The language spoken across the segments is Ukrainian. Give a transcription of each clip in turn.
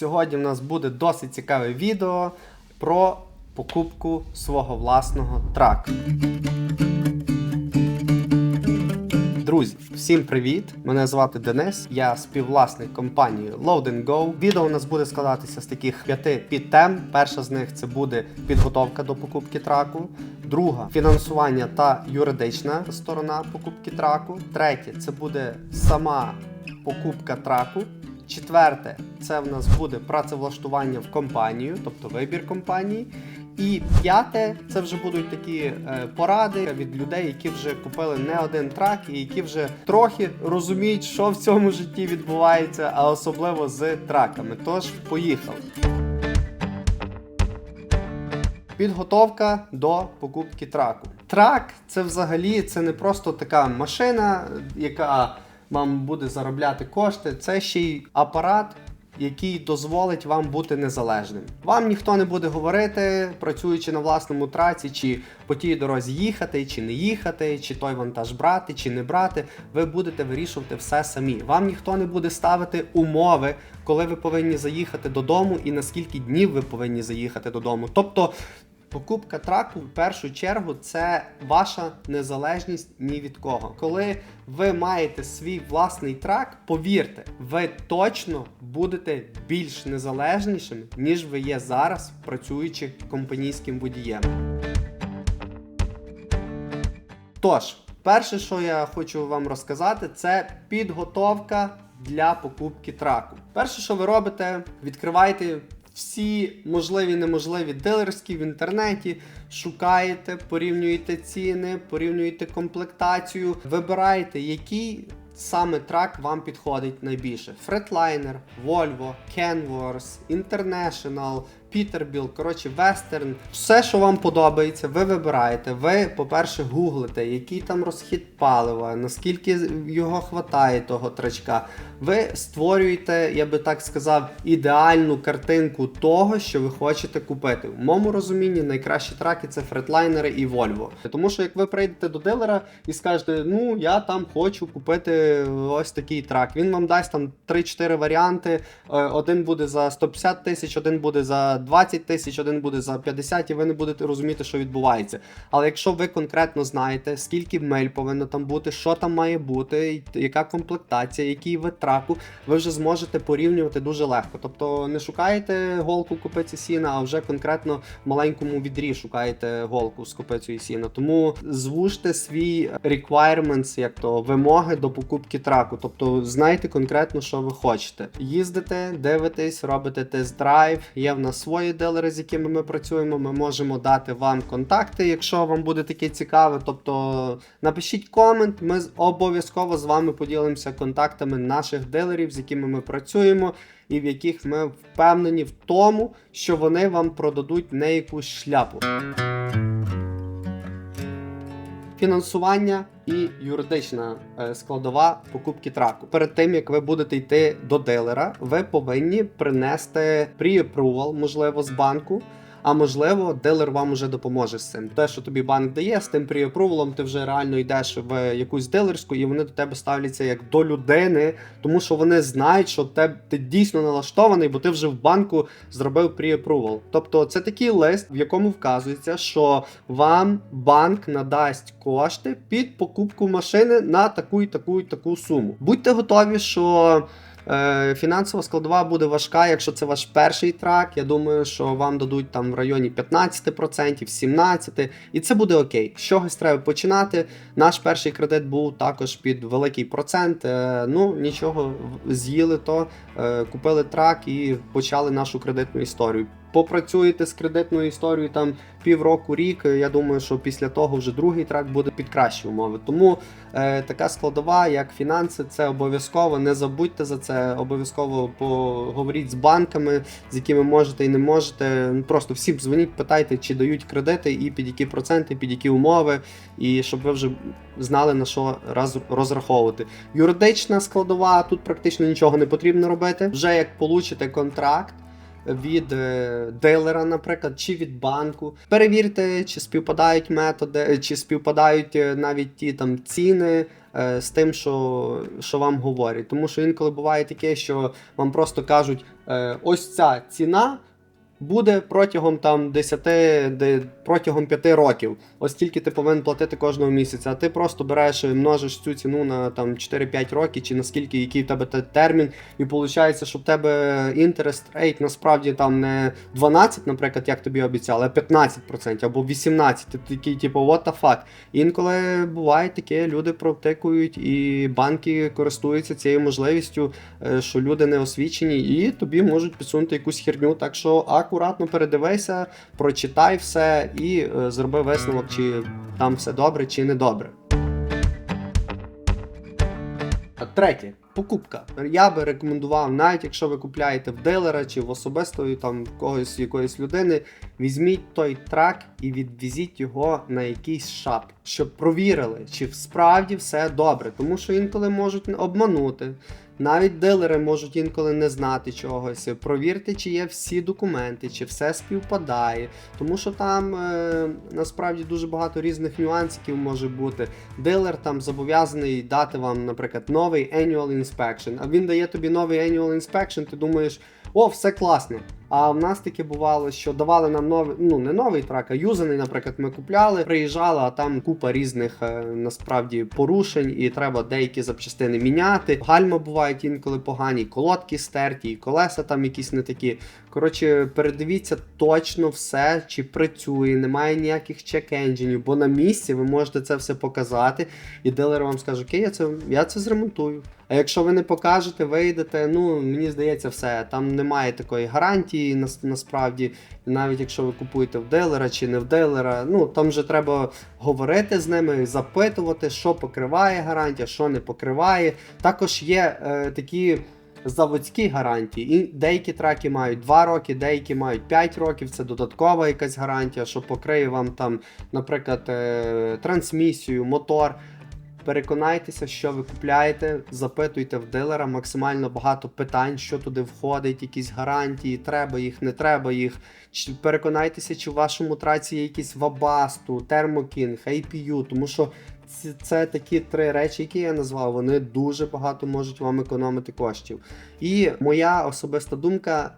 Сьогодні в нас буде досить цікаве відео про покупку свого власного траку. Друзі, всім привіт! Мене звати Денис. Я співвласник компанії Load and Go. Відео у нас буде складатися з таких п'яти підтем. Перша з них це буде підготовка до покупки траку. Друга фінансування та юридична сторона покупки траку. Третє це буде сама покупка траку. Четверте, це в нас буде працевлаштування в компанію, тобто вибір компанії. І п'яте, це вже будуть такі е, поради від людей, які вже купили не один трак і які вже трохи розуміють, що в цьому житті відбувається, а особливо з траками. Тож, поїхали. Підготовка до покупки траку. Трак це взагалі це не просто така машина, яка вам буде заробляти кошти. Це ще й апарат, який дозволить вам бути незалежним. Вам ніхто не буде говорити, працюючи на власному траці, чи по тій дорозі їхати, чи не їхати, чи той вантаж брати, чи не брати. Ви будете вирішувати все самі. Вам ніхто не буде ставити умови, коли ви повинні заїхати додому, і на скільки днів ви повинні заїхати додому. Тобто. Покупка траку в першу чергу це ваша незалежність ні від кого. Коли ви маєте свій власний трак, повірте, ви точно будете більш незалежнішим, ніж ви є зараз, працюючи компанійським водієм. Тож, перше, що я хочу вам розказати, це підготовка для покупки траку. Перше, що ви робите, відкриваєте всі можливі неможливі дилерські в інтернеті, шукаєте, порівнюєте ціни, порівнюєте комплектацію, вибираєте, який саме трак вам підходить найбільше. Фредлайнер, Volvo, Canvas, International, Peterbilt, коротше, Western. Все, що вам подобається, ви вибираєте. Ви, по-перше, гуглите, який там розхід палива, наскільки його хватає того трачка. Ви створюєте, я би так сказав, ідеальну картинку того, що ви хочете купити. В моєму розумінні найкращі траки це фретлайнери і Volvo. Тому що як ви прийдете до дилера і скажете, ну я там хочу купити ось такий трак, він вам дасть там 3-4 варіанти. Е, Один буде за 150 тисяч, один буде за 20 тисяч, один буде за 50, і ви не будете розуміти, що відбувається. Але якщо ви конкретно знаєте, скільки миль повинно там бути, що там має бути, яка комплектація, який вид траку, ви вже зможете порівнювати дуже легко. Тобто не шукаєте голку купиці сіна, а вже конкретно в маленькому відрі шукаєте голку з купицею сіна. Тому звужте свій requirements, як то вимоги до покупки траку. Тобто знайте конкретно, що ви хочете. Їздите, дивитесь, робите тест-драйв. Є в нас свої дилери, з якими ми працюємо. Ми можемо дати вам контакти, якщо вам буде таке цікаве. Тобто напишіть комент, ми обов'язково з вами поділимося контактами наших дилерів, з якими ми працюємо, і в яких ми впевнені в тому, що вони вам продадуть не якусь шляпу. Фінансування і юридична е, складова покупки траку. Перед тим як ви будете йти до дилера, ви повинні принести pre-approval, можливо, з банку. А можливо, дилер вам уже допоможе з цим. Те, що тобі банк дає, з тим pre-approval ти вже реально йдеш в якусь дилерську, і вони до тебе ставляться як до людини, тому що вони знають, що те- ти дійсно налаштований, бо ти вже в банку зробив pre-approval. Тобто це такий лист, в якому вказується, що вам банк надасть кошти під покупку машини на таку і таку і таку суму. Будьте готові, що. Е, Фінансова складова буде важка, якщо це ваш перший трак. Я думаю, що вам дадуть там в районі 15%, 17%, і це буде окей. З чогось треба починати. Наш перший кредит був також під великий процент. Е, Ну нічого, з'їли то, е, купили трак і почали нашу кредитну історію. Попрацюєте з кредитною історією там півроку, рік. Я думаю, що після того вже другий трак буде під кращі умови. Тому е, така складова, як фінанси, це обов'язково. Не забудьте за це. Обов'язково поговоріть з банками, з якими можете і не можете. Ну, Просто всім дзвоніть, питайте, чи дають кредити, і під які проценти, під які умови, і щоб ви вже знали на що раз розраховувати. Юридична складова тут практично нічого не потрібно робити. Вже як получите контракт. Від е, дилера, наприклад, чи від банку. Перевірте, чи співпадають методи, е, чи співпадають е, навіть ті там ціни. З тим, що, що вам говорять. Тому що інколи буває таке, що вам просто кажуть, ось ця ціна буде протягом там 10, де, протягом 5 років. Ось тільки ти повинен платити кожного місяця. А ти просто береш множиш цю ціну на там 4-5 років, чи наскільки який в тебе термін, і виходить, що в тебе інтерест рейт насправді там не 12, наприклад, як тобі обіцяли, а 15% або 18%. Ти такий, типу, what the fuck. Інколи буває таке, люди провтикують, і банки користуються цією можливістю, е, що люди не освічені, і тобі можуть підсунути якусь херню. Так що акуратно передивися, прочитай все і е, зроби висновок, чи там все добре, чи не добре. Третє. Покупка. Я би рекомендував, навіть якщо ви купляєте в дилера чи в особистої там когось якоїсь людини, візьміть той трак і відвізіть його на якийсь шап, щоб провірили, чи справді все добре. Тому що інколи можуть обманути. Навіть дилери можуть інколи не знати чогось. Провірте, чи є всі документи, чи все співпадає. Тому що там е, насправді дуже багато різних нюансів може бути. Дилер там зобов'язаний дати вам, наприклад, новий annual inspection. А він дає тобі новий annual inspection, ти думаєш, о, все класно. А в нас таке бувало, що давали нам новий, ну не новий трак, а юзаний, наприклад, ми купляли, приїжджали, а там купа різних е, насправді порушень, і треба деякі запчастини міняти. Гальма бувають інколи погані, колодки стерті, і колеса там якісь не такі. Коротше, передивіться точно все, чи працює, немає ніяких чек-енджинів, бо на місці ви можете це все показати, і дилер вам скаже, окей, я це, я це зремонтую. А якщо ви не покажете, вийдете, ну мені здається, все. Там немає такої гарантії нас, насправді. Навіть якщо ви купуєте в дилера чи не в дилера, ну там вже треба говорити з ними, запитувати, що покриває гарантія, що не покриває. Також є е, такі. Заводські гарантії. І деякі траки мають 2 роки, деякі мають 5 років. Це додаткова якась гарантія, що покриє вам там, наприклад, е, трансмісію, мотор. Переконайтеся, що ви купляєте, запитуйте в дилера максимально багато питань, що туди входить, якісь гарантії, треба їх, не треба їх. Переконайтеся, чи в вашому траці є якісь вабасту, термокінг, APU, тому що це, це такі три речі, які я назвав, вони дуже багато можуть вам економити коштів. І моя особиста думка.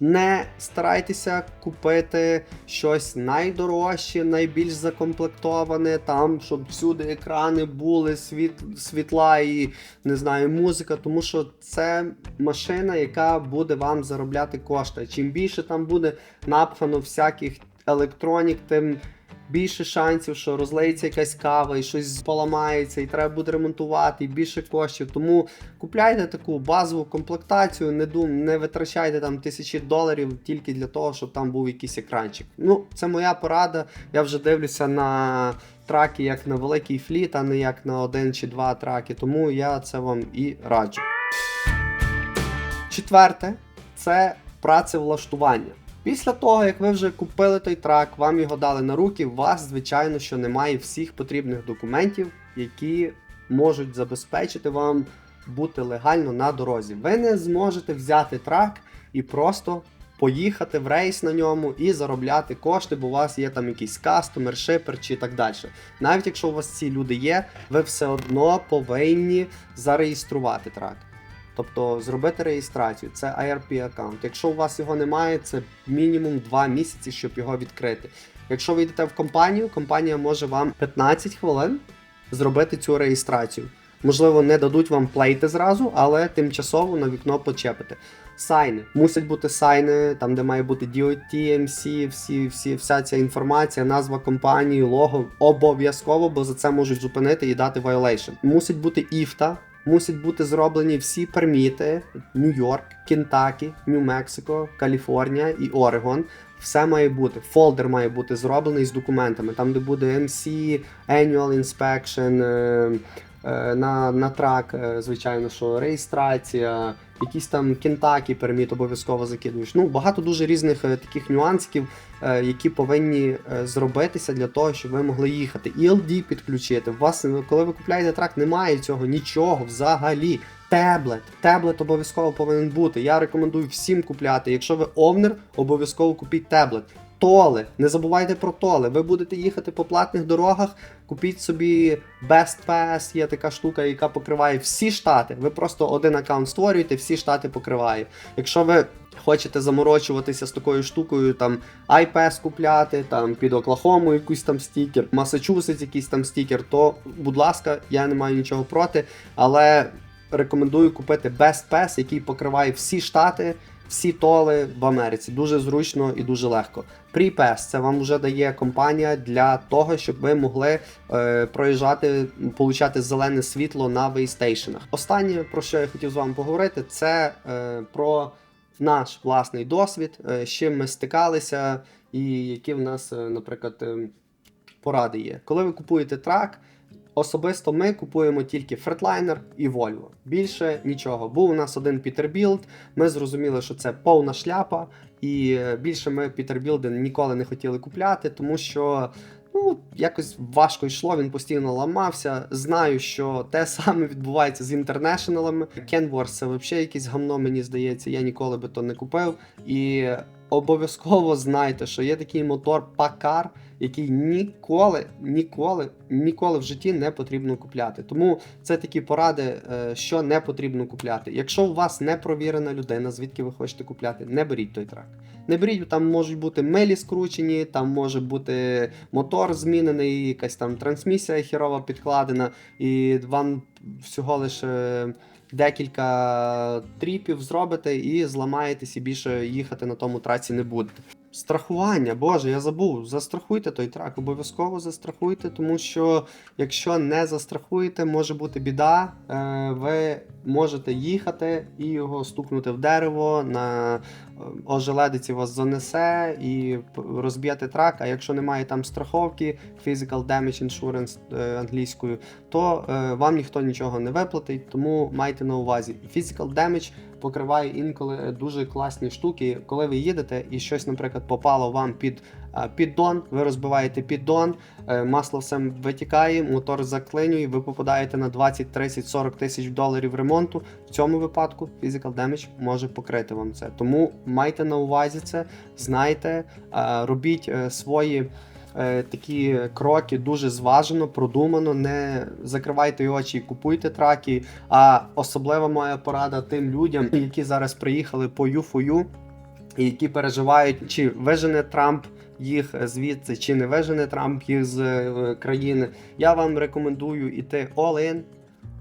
Не старайтеся купити щось найдорожче, найбільш закомплектоване, там, щоб всюди екрани були, світ, світла і не знаю, музика, тому що це машина, яка буде вам заробляти кошти. Чим більше там буде напхано всяких електронік, тим більше шансів, що розлиється якась кава і щось поламається, і треба буде ремонтувати, і більше коштів. Тому купляйте таку базову комплектацію, не дум, не витрачайте там тисячі доларів тільки для того, щоб там був якийсь екранчик. Ну, це моя порада. Я вже дивлюся на траки як на великий фліт, а не як на один чи два траки. Тому я це вам і раджу. Четверте це працевлаштування. Після того, як ви вже купили той трак, вам його дали на руки, у вас, звичайно, що немає всіх потрібних документів, які можуть забезпечити вам бути легально на дорозі. Ви не зможете взяти трак і просто поїхати в рейс на ньому і заробляти кошти, бо у вас є там якийсь кастомер, шипер чи так далі. Навіть якщо у вас ці люди є, ви все одно повинні зареєструвати трак. Тобто зробити реєстрацію, це IRP аккаунт. Якщо у вас його немає, це мінімум 2 місяці, щоб його відкрити. Якщо ви йдете в компанію, компанія може вам 15 хвилин зробити цю реєстрацію. Можливо, не дадуть вам плейти зразу, але тимчасово на вікно почепити. Сайни. Мусять бути сайни, там, де має бути DOT, MC, всі, всі, вся ця інформація, назва компанії, лого. Обов'язково, бо за це можуть зупинити і дати violation. Мусить бути іфта, мусять бути зроблені всі перміти: Нью-Йорк, Кентакі, Нью-Мексико, Каліфорнія і Орегон. Все має бути. Фолдер має бути зроблений з документами, там, де буде MC, Annual Inspection, е, на, на трак, е, звичайно, що реєстрація, якісь там Кентакі перміт обов'язково закидуєш. Ну, багато дуже різних е, таких нюансиків, е, які повинні е, зробитися для того, щоб ви могли їхати. ELD підключити. У вас, е, коли ви купляєте трак, немає цього нічого взагалі. Теблет. Теблет обов'язково повинен бути. Я рекомендую всім купляти. Якщо ви овнер, обов'язково купіть теблет. Толи, не забувайте про толи. Ви будете їхати по платних дорогах, купіть собі Best Pass, є така штука, яка покриває всі штати. Ви просто один аккаунт створюєте, всі штати покриває. Якщо ви хочете заморочуватися з такою штукою, там iPass купляти, там під Оклахому якийсь там стікер, Масачусетс якийсь там стікер, то, будь ласка, я не маю нічого проти, але рекомендую купити Best Pass, який покриває всі штати, всі толи в Америці. Дуже зручно і дуже легко. PrePass – це вам вже дає компанія для того, щоб ви могли е, проїжджати, получати зелене світло на вейстейшенах. Останнє, про що я хотів з вами поговорити, це е, про наш власний досвід, е, з чим ми стикалися, і які в нас, е, наприклад, е, поради є. Коли ви купуєте трак, особисто ми купуємо тільки Freightliner і Volvo. Більше нічого. Був у нас один Peterbilt, ми зрозуміли, що це повна шляпа, і е, більше ми Peterbilt ніколи не хотіли купляти, тому що. Ну, якось важко йшло, він постійно ламався. Знаю, що те саме відбувається з інтернешналами. Kenworth це взагалі якесь гамно, мені здається, я ніколи би то не купив. І обов'язково знайте, що є такий мотор Packard, який ніколи, ніколи, ніколи в житті не потрібно купляти. Тому це такі поради, е, що не потрібно купляти. Якщо у вас не провірена людина, звідки ви хочете купляти, не беріть той трак. Не беріть, там можуть бути милі скручені, там може бути мотор змінений, якась там трансмісія хірова підкладена, і вам всього лише декілька тріпів зробите і зламаєтесь і більше їхати на тому траці не будете. Страхування, боже, я забув. Застрахуйте той трак, обов'язково застрахуйте, тому що якщо не застрахуєте, може бути біда. Е, ви можете їхати і його стукнути в дерево, на ожеледиці вас занесе і розб'єте трак. А якщо немає там страховки, Physical Damage Insurance е, англійською, то е, вам ніхто нічого не виплатить, тому майте на увазі. Physical Damage покриває інколи дуже класні штуки, коли ви їдете і щось, наприклад, попало вам під е, піддон, ви розбиваєте піддон, е, масло все витікає, мотор заклинює, ви попадаєте на 20, 30, 40 тисяч доларів ремонту. В цьому випадку Physical Damage може покрити вам це. Тому майте на увазі це, знайте, робіть е, свої. е, Такі кроки дуже зважено, продумано. Не закривайте очі і купуйте траки. А особлива моя порада тим людям, які зараз приїхали по U4U, і які переживають, чи вижене Трамп їх звідси, чи не вижене Трамп їх з е, країни. Я вам рекомендую іти all in.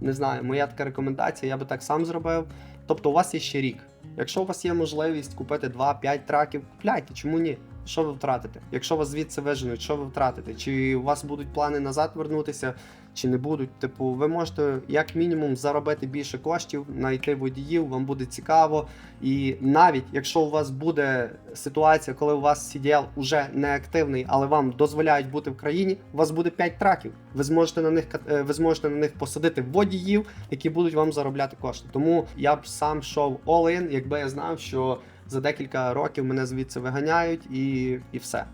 Не знаю, моя така рекомендація, я би так сам зробив. Тобто, у вас є ще рік. Якщо у вас є можливість купити 2-5 траків, купляйте, чому ні? Що ви втратите? Якщо вас звідси виженуть, що ви втратите? Чи у вас будуть плани назад вернутися, чи не будуть? Типу, ви можете як мінімум заробити більше коштів, знайти водіїв, вам буде цікаво. І навіть якщо у вас буде ситуація, коли у вас CDL уже не активний, але вам дозволяють бути в країні, у вас буде 5 траків. Ви зможете на них е, ви зможете на них посадити водіїв, які будуть вам заробляти кошти. Тому я б сам йшов all in, якби я знав, що за декілька років мене звідси виганяють і, і все.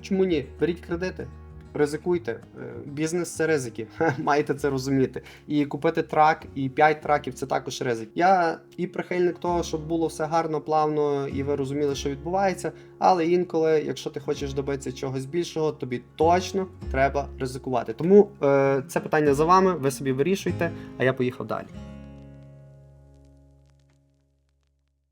Чому ні? Беріть кредити. Ризикуйте, Е, бізнес це ризики, маєте це розуміти. І купити трак, і 5 траків це також ризик. Я і прихильник того, щоб було все гарно, плавно, і ви розуміли, що відбувається. Але інколи, якщо ти хочеш добитися чогось більшого, тобі точно треба ризикувати. Тому е, це питання за вами. Ви собі вирішуйте, а я поїхав далі.